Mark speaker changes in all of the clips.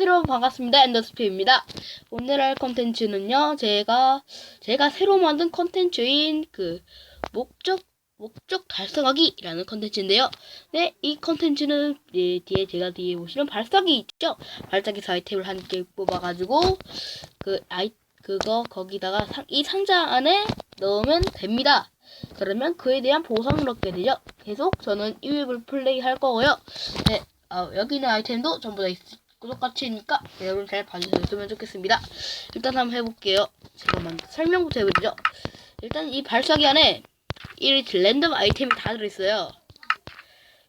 Speaker 1: 여러분 반갑습니다. 엔더스피입니다. 오늘 할 컨텐츠는요. 제가 제가 새로 만든 컨텐츠인 그 목적 목적 달성하기라는 컨텐츠인데요. 네, 이 컨텐츠는 예, 뒤에 제가 뒤에 보시면 발사기 있죠. 발사기에서 아이템을 한 개 뽑아가지고 그 아이 그거 거기다가 상, 이 상자 안에 넣으면 됩니다. 그러면 그에 대한 보상을 얻게 되죠. 계속 저는 이 웹을 플레이 할 거고요. 네, 어, 여기 있는 아이템도 전부 다 있, 똑같이니까 네, 여러분 잘 봐주셨으면 좋겠습니다. 일단 한번 해볼게요. 먼저 설명부터 해보죠. 일단 이 발사기 안에 이 랜덤 아이템이 다 들어있어요.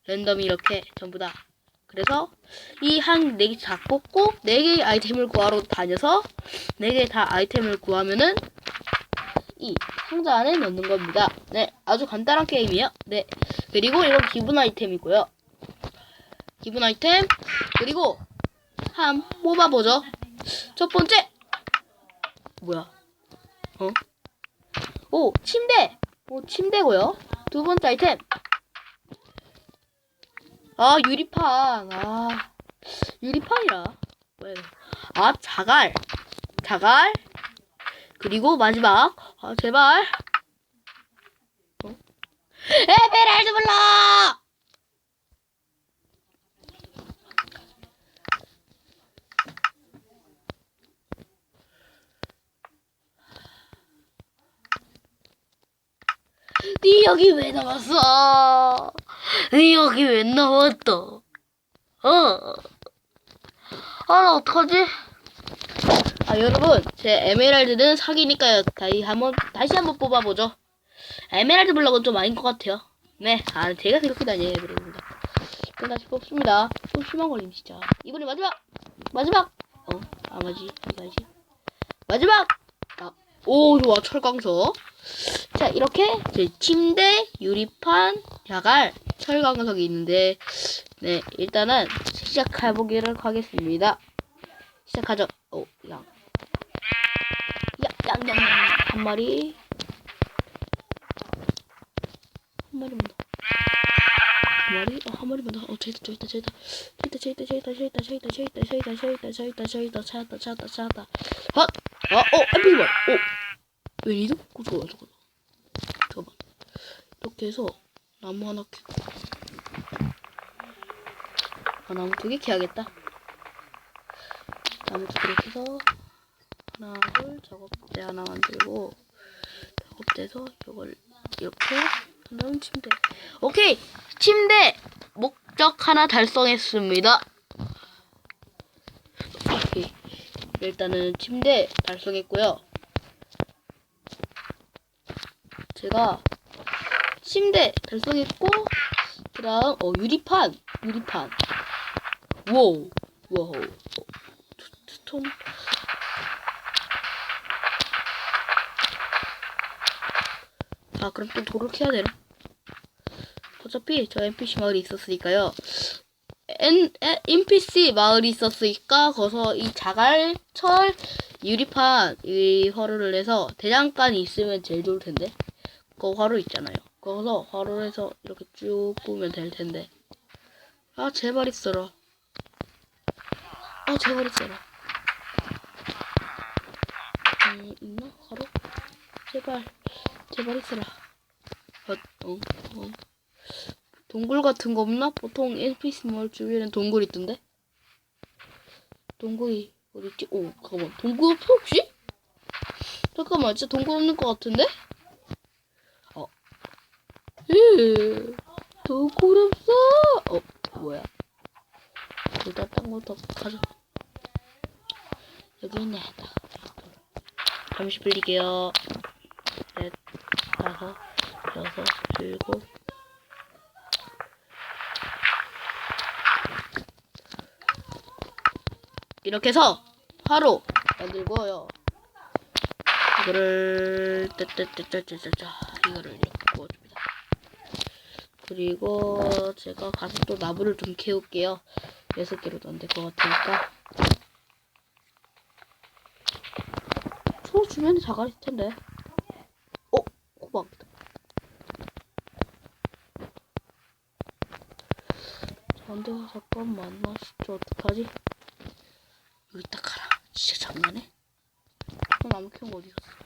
Speaker 1: 랜덤이 이렇게 전부 다. 그래서 이한네개다 뽑고 네 개의 아이템을 구하러 다녀서 네개다 아이템을 구하면은 이 상자 안에 넣는 겁니다. 네, 아주 간단한 게임이에요. 네, 그리고 이건 기본 아이템이고요. 기본 아이템 그리고 한 뽑아보죠. 첫 번째 뭐야? 어? 오 침대. 오 침대고요. 두 번째 아이템. 아 유리판. 아 유리판이라. 왜? 아 자갈. 자갈. 그리고 마지막. 아 제발. 어? 에메랄드 블럭. 네 여기 왜 나왔어? 네 여기 왜 나왔다? 어? 아, 나 어떡하지? 아, 여러분, 제 에메랄드는 사기니까요. 다시 한번, 다시 한번 뽑아보죠. 에메랄드 블럭은 좀 아닌 것 같아요. 네, 아, 제가 여러분들. 일단 다시 뽑습니다. 좀 심한 걸림, 진짜. 이번에 마지막! 마지막! 어, 아, 맞지. 다시. 마지막! 아, 오, 좋아, 철광석. 자, 이렇게 제 침대, 유리판, 자갈, 철광석이 있는데, 네, 일단은 시작해보기를 하겠습니다. 시작하죠. 오, 양. 야, 양, 양, 양. 한 마리. 한 마리만 더. 한 마리? 어, 한 마리만 더. 어, 저기 있다, 저기 있다, 저기 있다. 저기 있다, 저기 있다, 저기 있다, 저기 있다, 저기 있다, 저기 있다, 저기 있다, 저기 있다, 저기 있다, 찾았다, 찾았다, 찾았다. 헛! 아, 어, 엠피만. 오! 왜 이도? 어, 잠깐만, 잠깐만. 잠깐만. 이렇게 해서 나무 하나 캐고. 아, 나무 두 개 캐야겠다. 나무 두 개 캐서 하나, 둘, 작업대 하나 만들고 작업대에서 이걸 이렇게 그다음 침대. 오케이! 침대! 목적 하나 달성했습니다. 오케이. 일단은 침대 달성했고요. 제가 침대 달성했고 그 다음 어 유리판 유리판. 와우 와우. 어, 스톤 아 그럼 또 도를 캐야 되나? 어차피 저 NPC 마을이 있었으니까요. N, 에, NPC 마을이 있었으니까 거기서 이 자갈 철 유리판 이 화로를 내서 대장간이 있으면 제일 좋을 텐데 그 화로 있잖아요. 거기서 화로를 해서 이렇게 쭉 보면 될 텐데. 아 제발 있어라. 아 제발 있어라. 음, 있나 화로? 제발 제발 있어라. 어, 어, 어. 동굴 같은 거 없나? 보통 NPC 마을 주위에는 동굴 있던데. 동굴이 어디 있지? 오 잠깐만 동굴 없어 혹시? 잠깐만 진짜 동굴 없는 것 같은데? 으, 없어. 어, 뭐야? 일단 딴거더 가져. 여기 있네. 잠시 빌릴게요. 넷, 다섯, 여섯, 일곱. 이렇게 해서 화로 만들고요. 이거를 이거를 이렇게. 그리고 제가 가서 또 나무를 좀 캐올게요. 여섯 개로도 안 될 것 같으니까. 저 주변에 자갈 있을 텐데. 어, 호박이다. 안 돼, 잠깐만. 나 진짜 어떡하지? 여기 딱 가라. 진짜 장난해? 그 나무 키운 거 어디 갔어?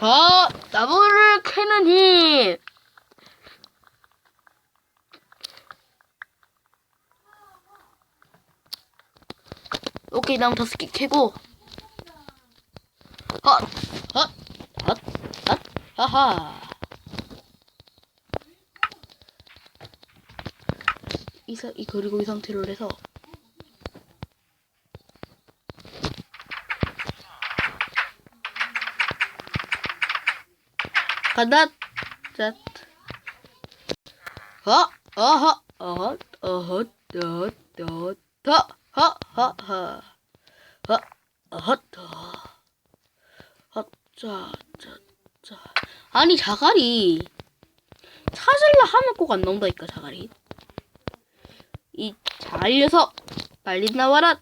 Speaker 1: 아, 나무를 캐는 힘! 오케이, 나무 다섯 개 캐고. 헛! 헛! 헛! 헛! 하하! 이, 사, 이, 그리고 이 상태로 해서. 간다! 짠! 어! 어허! 어허! 어허! 어허! 어허! 허! 허! 허! 허! 어허! 헛, 자, 자, 자. 아니, 자갈이. 찾으려 하면 꼭 안 나온다니까, 자갈이. 이 잘려서 빨리 나와라.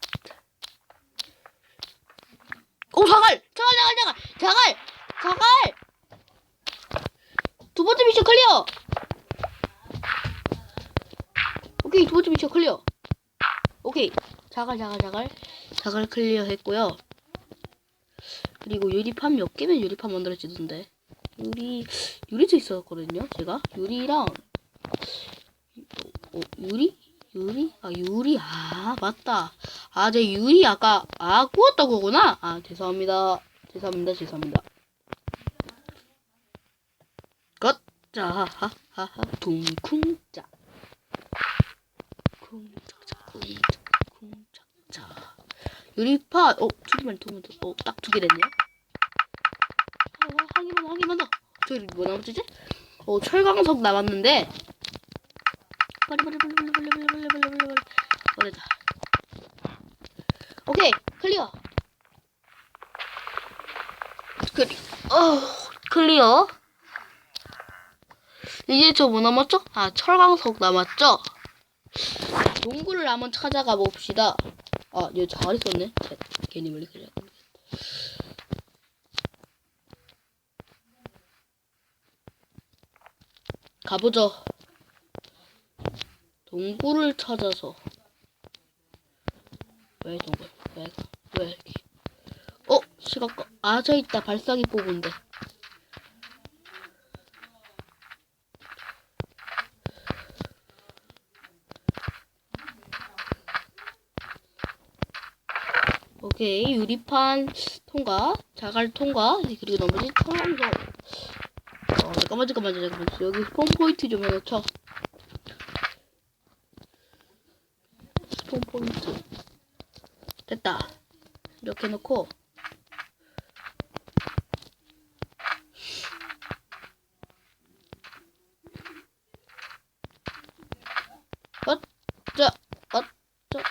Speaker 1: 오, 자갈! 자갈, 자갈, 자갈! 자갈! 자갈! 두 번째 미션 클리어! 오케이, 두 번째 미션 클리어. 오케이. 자갈, 자갈, 자갈. 자갈 클리어 했고요. 그리고 유리판 몇 개면 유리판 만들어지던데 유리 유리도 있었거든요 제가 유리랑 어, 유리 유리 아 유리 아 맞다 아 제 유리 아까 아 구웠던 거구나 아 죄송합니다 죄송합니다 죄송합니다 것 자 하하하 쿵쿵짜 쿵짝자 쿵짝자 유리파 어 두 개만 두 개만 어딱 두 개 됐네요 어, 한 개만 더, 한 개만 더 저기 뭐 남았지? 어 철광석 남았는데. 빨리 빨리 빨리 빨리 빨리 빨리 빨리 빨리 빨리 빨리. 어 됐다. 오케이 클리어. 클리 어 클리어 이제 저 뭐 남았죠? 아 철광석 남았죠? 동굴을 한번 찾아가 봅시다. 아, 얘 잘했었네. 제- 괜히 멀리 그려고. 가보죠. 동굴을 찾아서. 왜 동굴? 왜? 왜 이렇게? 어, 시각과 아, 저 있다. 발사기 뽑은데. 오케이 유리판 통과 자갈 통과 그리고 나머지 청암석 어 잠깐만 잠깐만 잠깐만. 여기 스폰 포인트 좀 해놓죠 스폰 포인트. 됐다. 이렇게 놓고 어쩌 어쩌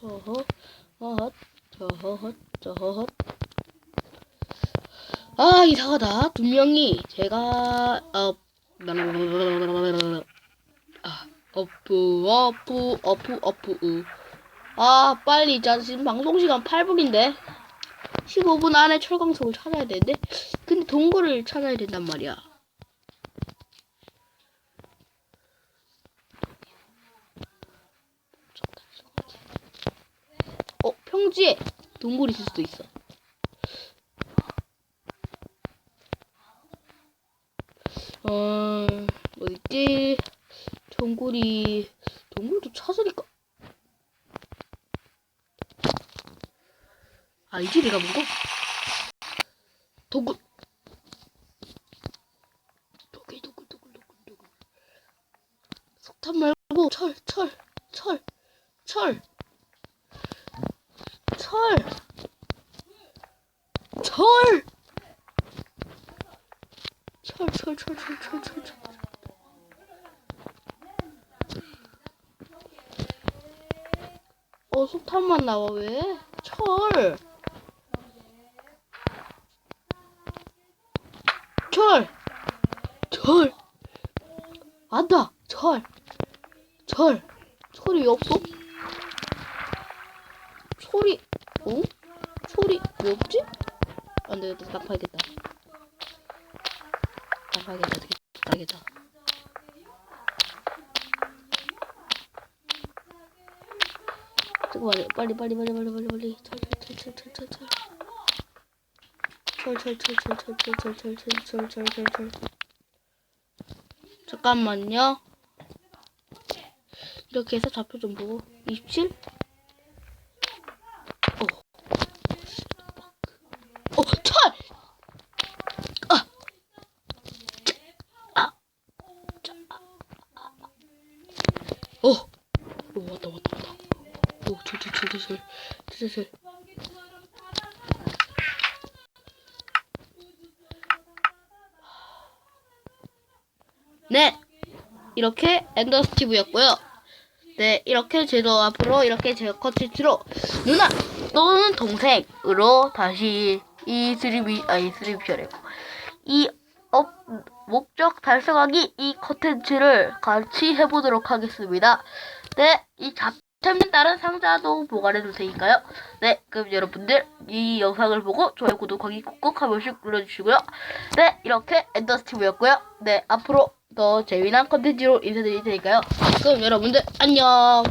Speaker 1: 저허, 헛, 저허, 저허. 아, 이상하다. 두 명이 제가 어, 아. 아, 빨리 자 지금 방송 시간 8분인데 15분 안에 철광석을 찾아야 되는데 근데 동굴을 찾아야 된단 말이야. 어, 평지에 동굴이 있을 수도 있어. 어, 어딨지? 동굴이, 동굴도 찾으니까. 알지, 내가 본 거? 동굴. 동굴, 동굴, 동굴, 동굴, 동굴. 석탄 말고, 철, 철, 철, 철. 철! 철! 철, 철, 철, 철, 철, 철, 철. 어, 석탄만 나와, 왜? 철! 철! 철! 안다! 철! 철! 철이 왜 없어? 소리, 어? 왜 없지? 안 되겠다. 딱 봐야겠다. 딱 봐야겠다. 되겠다. 봐야겠다. 잠깐만요. 빨리 빨리 빨리 빨리 빨리 빨리. 철철철철철철철. 철철 철철철철철철철철철철철. 잠깐만요. 이렇게 해서 좌표 좀 보고 27? 어. 어, 철! 아! 자, 아! 자, 아, 아, 아. 어! 오, 왔다, 왔다, 왔다. 오, 철, 철, 철, 철, 철, 철, 철. 네! 이렇게 엔더 스티브였고요. 네, 이렇게 제도 앞으로 이렇게 제 컨텐츠로 누나 또는 동생으로 다시 이 스리비 아이 스리비셔래고 이 업, 목적 달성하기 이 컨텐츠를 같이 해보도록 하겠습니다. 네, 이 잡템는 다른 상자도 보관해 둘 테니까요. 네, 그럼 여러분들 이 영상을 보고 좋아요, 구독하기 꾹꾹 한 번씩 눌러주시고요. 네, 이렇게 엔더스티브였고요. 네, 앞으로 더 재미난 컨텐츠로 인사드릴 테니까요. 그럼 여러분들 안녕.